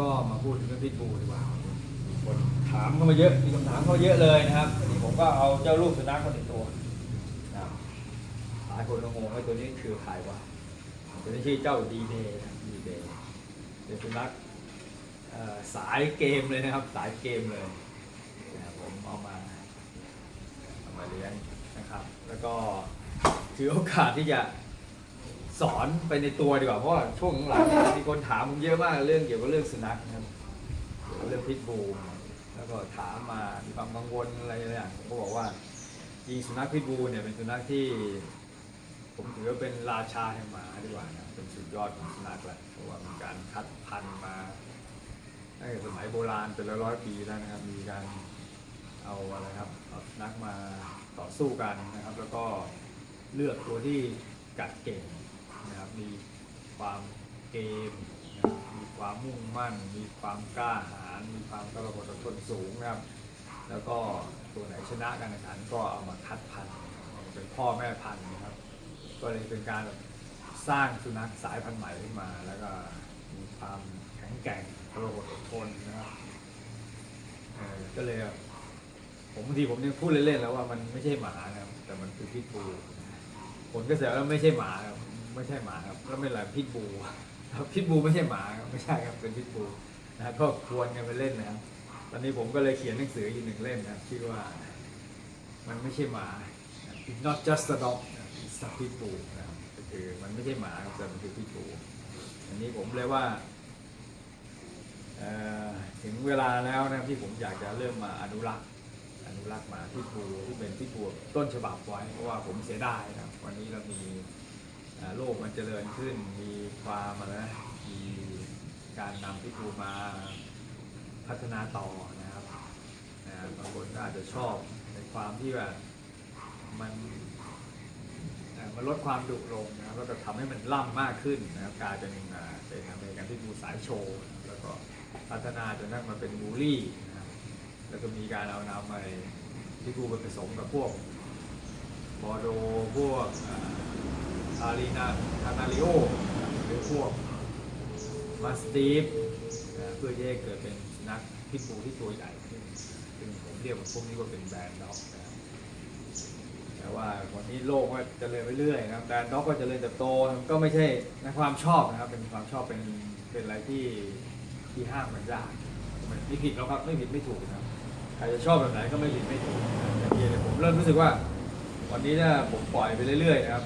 ก็มาพูดถึงเรื่องพิษบูดีกว่าคนถามเข้ามาเยอะ มีคำถามเข้ามาเยอะเลยนะครับวันนี้ผมก็เอาเจ้าลูกสุนัขมาหนึ่งตัวนะหลายคนงงว่าตัวนี้คือใครวะตัวนี้ชื่อเจ้าดีเดย์นะดีเดย์เป็นสุนัขสายเกมเลยนะครับ สายเกมเลยผมเอามาเอามาเลี้ยงนะครับ แล้วก็ถือโอกาสที่จะ สอนไปในตัวดีกว่าเพราะว่าช่วงหลังๆมีคนถามผมเยอะมากเรื่องเกี่ยวกับเรื่องสุนัขนะครับเรื่องพิษบูแล้วก็ถามมามีความกังวลอะไรอย่างผมก็บอกว่าจริงสุนัขพิษบูเนี่ยเป็นสุนัขที่ ผมถือว่าเป็นราชาแห่งหมาดีกว่านะเป็นสุดยอดของสุนัขแหละเพราะว่ามีการคัดพันธุ์มาตั้งแต่สมัยโบราณเป็นร้อยปีแล้วนะครับ มีการเอาอะไรครับเอาสุนัขมาต่อสู้กันนะครับ แล้วก็เลือกตัวที่กัดเก่ง นะครับมีความเกมนะครับมีความมุ่งมั่น มีความกล้าหาญมีความกระโดดอดทนสูงนะครับ แล้วก็ตัวไหนชนะการแข่งขันก็เอามาคัดพันธุ์เป็นพ่อแม่พันธุ์นะครับ ก็เลยเป็นการสร้างสุนัขสายพันธุ์ใหม่ขึ้นมา แล้วก็มีความแข็งแกร่งกระโดดอดทนนะครับก็เลยผมบางทีผมยังพูดเล่นๆแล้วว่ามันไม่ใช่หมานะครับแต่มันคือพิษบูผลก็เสียว่าไม่ใช่หมาครับ ไม่ใช่หมาครับแล้วไม่อะไรพิษบูครับพิษบูไม่ใช่หมาครับไม่ใช่ครับเป็นพิษบูนะก็ควรกันไปเล่นนะครับตอนนี้ผมก็เลยเขียนหนังสืออีกหนึ่งเล่มนะครับชื่อว่ามันไม่ใช่หมา It's not just a dog สับ it's a pit bull นะครับก็คือมันไม่ใช่หมาครับแต่มันคือพิษบูอันนี้ผมเลยว่าถึงเวลาแล้วนะครับที่ผมอยากจะเริ่มมาอนุรักษ์อนุรักษ์หมาพิษบูที่เป็นพิษบูต้นฉบับไว้เพราะว่าผมเสียดายนะครับวันนี้เรามี โลกมันเจริญขึ้น มีความนะมีการนำพิษบูมาพัฒนาต่อนะครับบางคนก็อาจจะชอบในความที่แบบมันมันลดความดุลงนะครับแล้วก็ทำให้มันล่ำมากขึ้นนะครับกลายเป็นอ่าเป็นอเมริกันพิษบูสายโชว์แล้วก็พัฒนาจนนั่งมาเป็นบูลลี่นะครับแล้วก็มีการเอานำไปที่กูไปผสมกับพวกบอโดพวก อารีนาคานาริโอหรือพวกมาสตีฟเพื่อที่เกิดเป็นนัขพิษบูที่ตัวใหญ่ขึ้นซึ่งผมเรียกว่าพวกนี้ว่าเป็นแบรนด์ด็อกนะครับแต่ว่าวันนี้โลกก็จเจริญไปเรื่อยนะครับแบรนด์ด็อกก็จเจริญเติบโตก็ไม่ใช่ในความชอบนะครับ เป็นความชอบเป็นเป็นอะไรที่ที่ห้ามมันยากไม่ผิดแล้วครับไม่ผิดไม่ถูกนะครับใครจะชอบแบบไหนก็ไม่ผิดไม่ถูกแต่เพียงผมเริ่มรู้สึกว่า วันนี้เนี่ยผมปล่อยไปเรื่อยๆนะครับ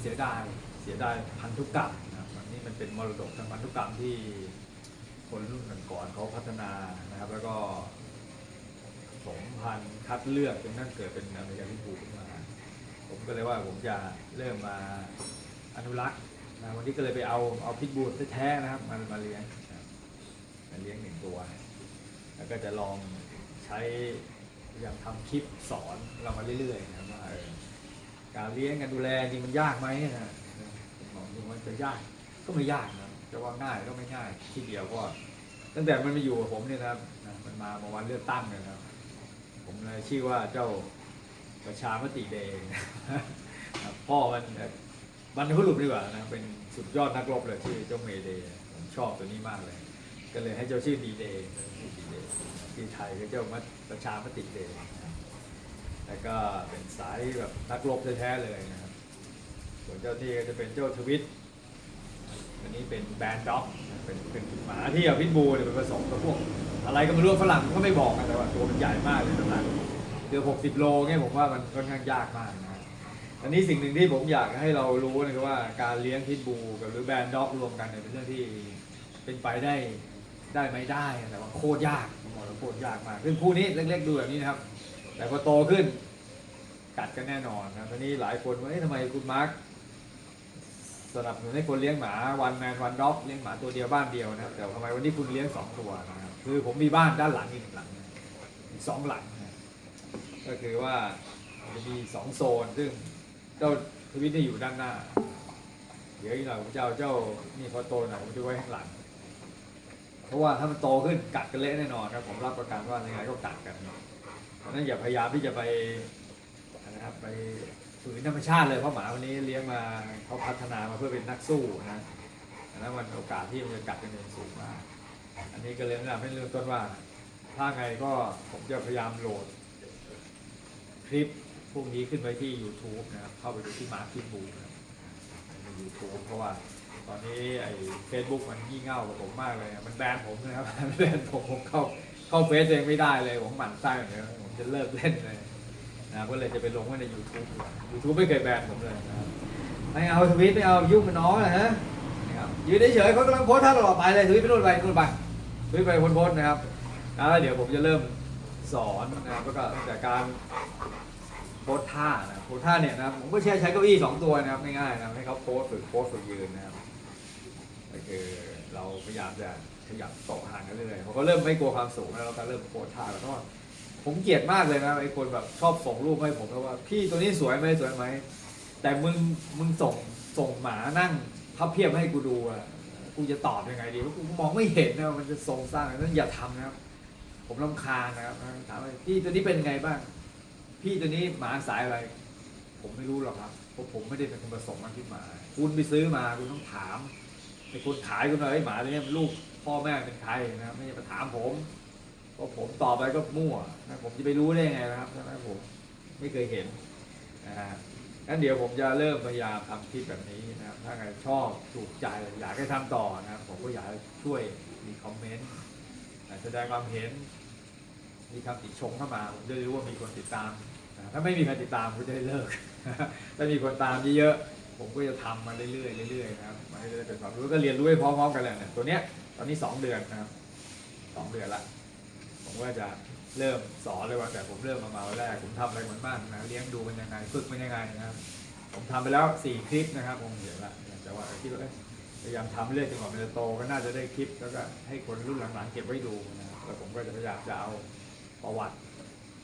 เสียดายเสียดายพันธุกรรมนะครับวันนี้มันเป็นมรดกทางพันธุกรรมที่คนรุ่นก่อนเขาพัฒนานะครับ แล้วก็สมพันธุ์คัดเลือกจนนั่นเกิดเป็นอเมริกันที่ถูขึ้นมา ผมก็เลยว่าผมจะเริ่มมาอนุรักษ์นะวันนี้ก็เลยไปเอาเอาพิษบูแท้ๆนะครับมามาเลี้ยงมาเลี้ยงหนึ่งตัว แล้วก็จะลองใช้พยายามทำคลิปสอนเรามาเรื่อยๆนะครับว่า การเลี้ยงการดูแลจริงมันยากไหมนะผมบอกจริงมันจะยากก็ไม่ยากนะจะว่าง่ายก็ไม่ง่ายที่เดียวก็ตั้งแต่มันมาอยู่กับผมเนี่ยนะครับมันมามาวันเลือกตั้งเลยนะครับผมเลยชื่อว่าเจ้าประชามติเดงพ่อมันบรรพบุรุษดีกว่านะเป็นสุดยอดนักรบเลยชื่อเจ้าเมเดย์ผมชอบตัวนี้มากเลย ก็เลยให้เจ้าชื่อดีเดย์ดีเดย์ที่ไทยก็เจ้ามัประชามติเดย์นะครับ แล้วก็เป็นสายแบบนักรบแท้ๆเลยนะครับ ส่วนเจ้าที่ก็จะเป็นเจ้าทวิตอันนี้เป็นแบนด็อกเป็นเป็นหมาที่เอาพิทบูเนี่ยไปผสมกับพวก อะไรก็ไม่รู้ฝรั่งก็ไม่บอกนะแต่ว่าตัวมันใหญ่มากเลยน้ำหนักเกือหกสิบโลเนี่ยผมว่ามันค่อนข้างยากมากนะอันนี้สิ่งหนึ่งที่ผมอยากให้เรารู้นะครับว่าการเลี้ยงพิทบูกับหรือแบนด็อกรวมกันเนี่ยเป็นเรื่องที่เป็นไปได้ได้ไหมได้แต่ว่าโคตรยากผมบอกแล้วโคตรยากมากซึ่งคู่นี้เล็กๆดูแบบนี้นะครับ แต่พอโตขึ้นกัดกันแน่นอนนะตอนนี้หลายคนว่าเอ๊ะทำไมคุณมาร์คสนับสนุนให้คนเลี้ยงหมาวันแมนวันด็อกเลี้ยงหมาตัวเดียวบ้านเดียวนะครับแต่ทำไมวันนี้คุณเลี้ยงสองตัวนะครับคือผมมีบ้านด้านหลังอีกหนึ่งหลังอีกสองหลังนะก็คือว่าจะมีสองโซน ซึ่งเจ้าทวิตนี่อยู่ด้านหน้า เดี๋ยวอีกหน่อยผมจะเอาเจ้านี่พอโตหน่อยผมจะไว้ข้างหลัง เพราะว่าถ้ามันโตขึ้นกัดกันเละแน่นอนครับผมรับประกันว่ายังไงก็กัดกัน เพราะฉะนั้นอย่าพยายามที่จะไปนะครับไปฝืนธรรมชาติเลยเพราะหมาวันนี้เลี้ยงมาเขาพัฒนามาเพื่อเป็นนักสู้นะอันนั้นมันโอกาสที่มันจะกัดกันเองสูงมาก อันนี้ก็เลยนะนำให้เริ่มต้นว่า ถ้าไงก็ผมจะพยายามโหลดคลิปพวกนี้ขึ้นไปที่ YouTube นะครับ เข้าไปดูที่มาร์คคิบูนะครับใน YouTube เพราะว่าตอนนี้ไอ้ Facebook มันงี่เง่ากับผมมากเลย มันแบนผมนะครับแบนผมผมเข้าเข้าเฟซเองไม่ได้เลยผมหมั่นไส้อย่างเดียวผม จะเลิกเล่นเลยนะก็เลยจะไปลงไว้ใน YouTube ดีกว่า YouTube ไม่เคยแบนผมเลยนะครับไม่เอาทวิตไม่เอายุ่งกับน้องนะฮะยืนเฉยๆเขากำลังโพสท่าตลอดไปเลยทวิตไปนู่นไปนู่นไปทวิตไปพ้นๆนะครับแล้วเดี๋ยวผมจะเริ่มสอนนะครับแล้วก็แต่การโพสท่านะโพสท่าเนี่ยนะครับผมก็ใช้ใช้เก้าอี้สองตัวนะครับง่ายๆนะครับให้เขาโพสฝึกโพสฝึกยืนนะครับก็คือเราพยายามจะขยับโตะห่างกันเรื่อยๆผมก็เริ่มไม่กลัวความสูงแล้วเราก็เริ่มโพสท่าแล้วก็ ผมเกลียดมากเลยนะไอ้คนแบบชอบส่งรูปให้ผมแล้วว่า พี่ตัวนี้สวยไหมสวยไหมแต่มึงมึงส่งส่งหมานั่งพับเพียบให้กูดูอะกูจะตอบยังไงดีว่ากูมองไม่เห็นนะมันจะทรงสร้างนั้นอย่าทำนะครับ ผมรำคาญนะครับถามว่าพี่ตัวนี้เป็นไงบ้าง พี่ตัวนี้หมาสายอะไร ผมไม่รู้หรอกครับเพราะผมไม่ได้เป็นคนผสมมันขึ้นมา คุณไปซื้อมาคุณต้องถามไอ้คนขายคุณเลยไอ้หมาตัวนี้มันลูกพ่อแม่เป็นใครนะครับไม่ใช่มาถามผม เพราะผมตอบไปก็มั่วนะผมจะไปรู้ได้ยังไงนะครับใช่ไหมผมไม่เคยเห็นนะฮะงั้นเดี๋ยวผมจะเริ่มพยายามทำคลิปแบบนี้นะครับ ถ้าใครชอบถูกใจอยากให้ทำต่อนะครับผมก็อยากช่วยมีคอมเมนต์แสดงความเห็น มีคำติชมเข้ามาผมจะรู้ว่ามีคนติดตามถ้าไม่มีใครติดตามผมจะได้เลิกถ้ามีคนตามเยอะๆผมก็จะทำมาเรื่อยๆเรื่อยๆนะครับมาเรื่อยๆเป็นความรู้ก็เรียนรู้ไปพร้อมๆกันเลยเนี่ยตัวเนี้ยตอนนี้สองเดือนนะครับสองเดือนละ ก็จะเริ่มสอนเลยว่าแต่ผมเริ่มมามาวันแรกผมทำอะไรมันบ้างนะเลี้ยงดูมันยังไงฝึกมันยังไงนะครับ ผมทำไปแล้วสี่คลิปนะครับผมเห็นละแต่ว่าคิดว่าพยายามทำเรื่อยจนกว่ามันจะโตก็น่าจะได้คลิป แล้วก็ให้คนรุ่นหลังๆเก็บไว้ดูนะครับแล้วผมก็จะพยายามจะเอาประวัติ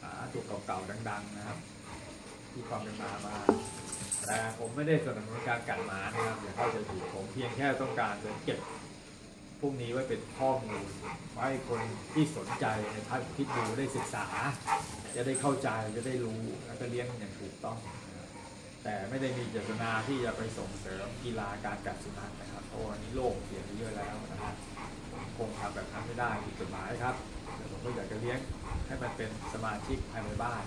หาตัวเก่าๆดัง ๆนะครับ ที่ความเป็นมามาแต่ผมไม่ได้สนับสนุนการกัดหมานะครับอย่าเข้าใจผิดผมเพียงแค่ต้องการจะเก็บ วกนี้ไว้เป็นข้อมูลไว้คนที่สนใจในพัฒน์พิษบูได้ศึกษา จะได้เข้าใจจะได้รู้แล้วก็เลี้ยงอย่างถูกต้อง แต่ไม่ได้มีเจตนาที่จะไปส่งเสริมกีฬาการกัดสุนัขนะครับเพราะวันนี้โลกเปลี่ยนไปเยอะแล้วนะครับคงทำแบบนั้นไม่ได้ผิดกฎหมายครับแต่ผมก็อยากจะเลี้ยงให้มันเป็นสมาชิกภายในบ้าน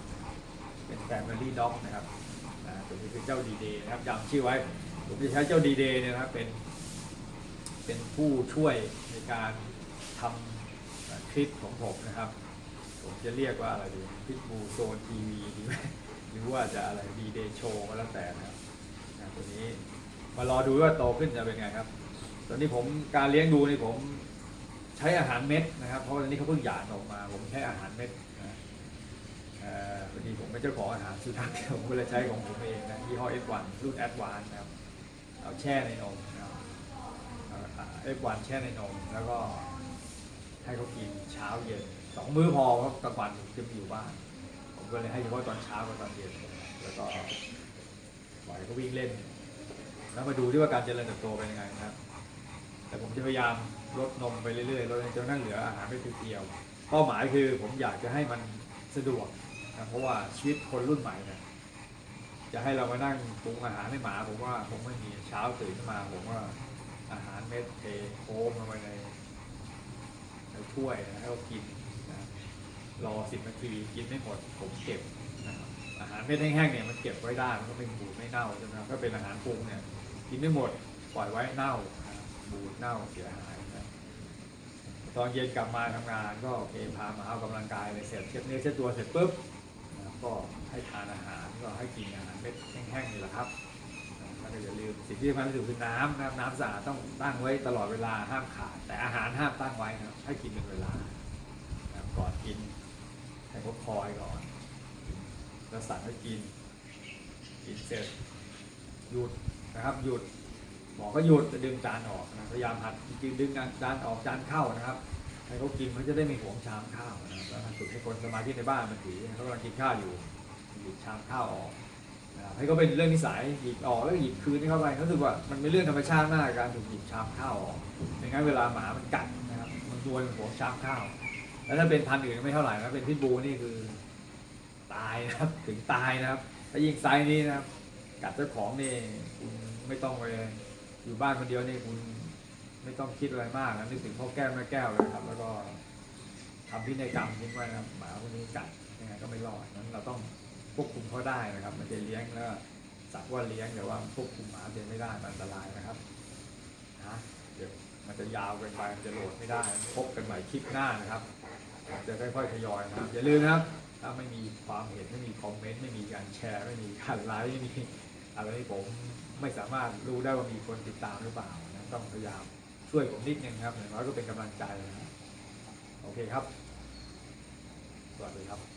เป็น Family Dog นะครับนะตัวนี้คือเจ้าดีเดย์นะครับจำชื่อไว้ผมจะใช้เจ้าดีเดย์เนี่ยนะครับเป็น เป็นผู้ช่วยในการทำคลิปของผมนะครับ ผมจะเรียกว่าอะไรดีพิทบูโซนทีวีดีไหมหรือว่าจะอะไรดีเดโชก็แล้วแต่นะครับตัวนี้มารอดูว่าโตขึ้นจะเป็นไงครับ ตอนนี้ผมการเลี้ยงดูนี่ผมใช้อาหารเม็ดนะครับ เพราะว่าตอนนี้เขาเพิ่งหย่าออกมา ผมใช้อาหารเม็ดนะเอ่อพอดีผมเป็นเจ้าของอาหารสุนัขผมก็เลยใช้ของผมเองนะยี่ห้อ F1 รุ่น Advance นะครับ เอาแช่ในนม นะครับเอฟวันแช่ในนมแล้วก็ให้เขากินเช้าเย็นสองมื้อพอเพราะกลางวันผมจะอยู่บ้าน ผมก็เลยให้เฉพาะตอนเช้ากับตอนเย็นแล้วก็ปล่อยเขาวิ่งเล่น แล้วมาดูที่ว่าการเจริญเติบโตเป็นยังไงนะครับ แต่ผมจะพยายามลดนมไปเรื่อยๆลดจนนั่งเหลืออาหารไม่เพียวเป้าหมายคือผมอยากจะให้มันสะดวกนะเพราะว่าชีวิตคนรุ่นใหม่เนี่ยจะให้เรามานั่งปรุงอาหารให้หมาผมว่าผมไม่มีเช้าตื่นขึ้นมาผมว่า อาหารเม็ดเทโค้งลงไปในในถ้วยนะให้เขากินนะรอสิบนาทีกินไม่หมดผมเก็บนะครับอาหารเม็ดแห้งๆเนี่ยมันเก็บไว้ได้มันก็ไม่บูดไม่เน่าใช่ไหมถ้าเป็นอาหารปรุงเนี่ยกินไม่หมดปล่อยไว้เน่านะบูดเน่าเสียหายนะตอนเย็นกลับมาทำงานก็โอเคพามาออกกำลังกายเลยเสร็จเช็ดเนื้อเช็ดตัวเสร็จปุ๊บนะก็ให้ทานอาหารก็ให้กินอาหารเม็ดแห้งๆนี่แหละครับ ก็อย่าลืมสิ่งที่สำคัญที่สุดคือน้ำนะครับน้ำสะอาดต้องตั้งไว้ตลอดเวลาห้ามขาด แต่อาหารห้ามตั้งไว้นะครับ ให้กินเป็นเวลาก่อนกินให้เขาคอยก่อนแล้วสั่งให้กินกินเสร็จหยุดนะครับหยุดหมอก็หยุดจะดึงจานออกนะพยายามหัดจริงๆดึงจานออกจานเข้านะครับให้เขากินมันจะได้ไม่หวงชามข้าวนะครับแล้วฝึกให้คนสมาธิในบ้านมันถือเขากำลังกินข้าวอยู่หยิบชามข้าวออก นะครับให้ก็เป็นเรื่องนิสัยหยิบออกแล้วก็หยิบคืนเข้าไปเขาถือว่ามันเป็นเรื่องธรรมชาติมากการถูกหยิบชามข้าวออกไม่งั้นเวลาหมามันกัดนะครับมันตัวมันหัวชามข้าว แล้วถ้าเป็นพันธุ์อื่นไม่เท่าไหร่นะเป็นพิษบูนี่คือ ตายนะครับถึงตายนะครับถ้ายิงไซนี้นะครับ กัดเจ้าของนี่คุณไม่ต้องไปอยู่บ้านคนเดียวนี่คุณไม่ต้องคิดอะไรมากนะนึกถึงพ่อแก้วแม่แก้วเลยครับ แล้วก็ทำพินัยกรรมทิ้งไว้นะครับหมาพวกนี้กัดยังไงก็ไม่รอดนั้นเราต้อง ควบคุมเขาได้นะครับ มันจะเลี้ยงแล้วสักว่าเลี้ยงแต่ว่าควบคุมหมาเดินไม่ได้มันอันตรายนะครับนะเดี๋ยวมันจะยาวเกินไปมันจะโหลดไม่ได้พบกันใหม่คลิปหน้านะครับจะค่อยๆทยอยนะครับอย่าลืมนะครับ ถ้าไม่มีความเห็นไม่มีคอมเมนต์ไม่มีการแชร์ ไม่มีการไลค์ไม่มีอะไรที่ผมไม่สามารถรู้ได้ว่ามีคนติดตามหรือเปล่านะต้องพยายามช่วยผมนิดนึงครับอย่างน้อยก็เป็นกำลังใจนะโอเคครับสวัสดีครับ